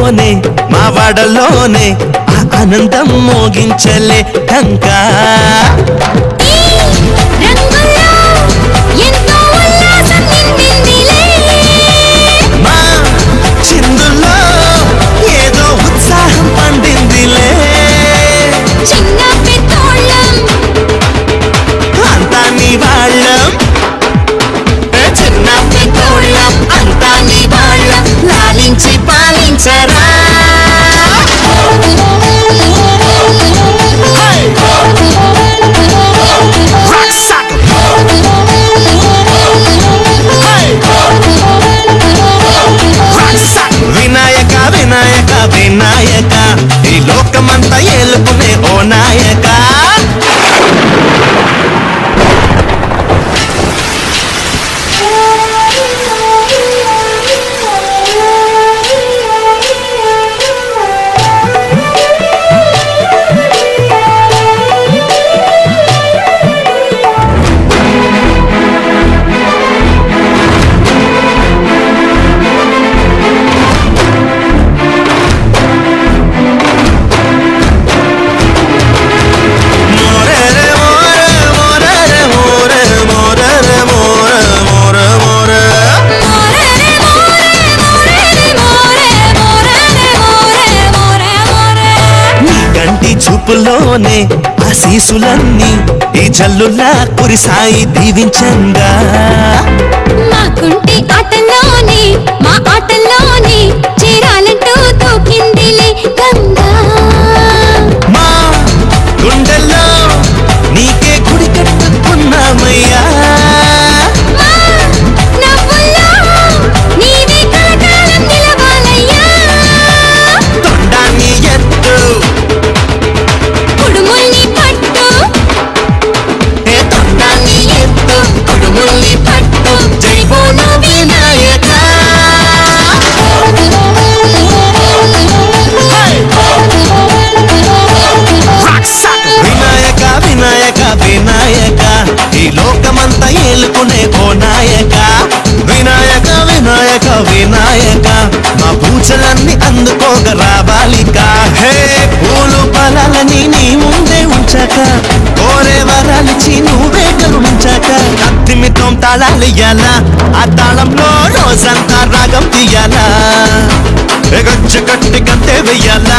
వాడలోనే మా వాడలోనే ఆ ఆనందం మోగించలే టంకా చూపులోనే ఆశీసులన్నీ ఈ జల్లులా కురిసాయి దీవించంగా. మా కుంటి ఆటల్లోనే మా ఓ నాయక వినాయక వినాయక వినాయక. మా పూజలన్నీ అందుకోగ రావాలిక. హే పూలు ఫలాలని నీ ముందే ఉంచాక. కోరే వరాలిచి నువ్వే కరుణించక. కత్తిమితం తాళాలు తాళాలియాలా ఆ తాళంలో రోజంతా రాగం తీయాలా. ఎగొచ్చు కట్టి కంటే వెయ్యాలా.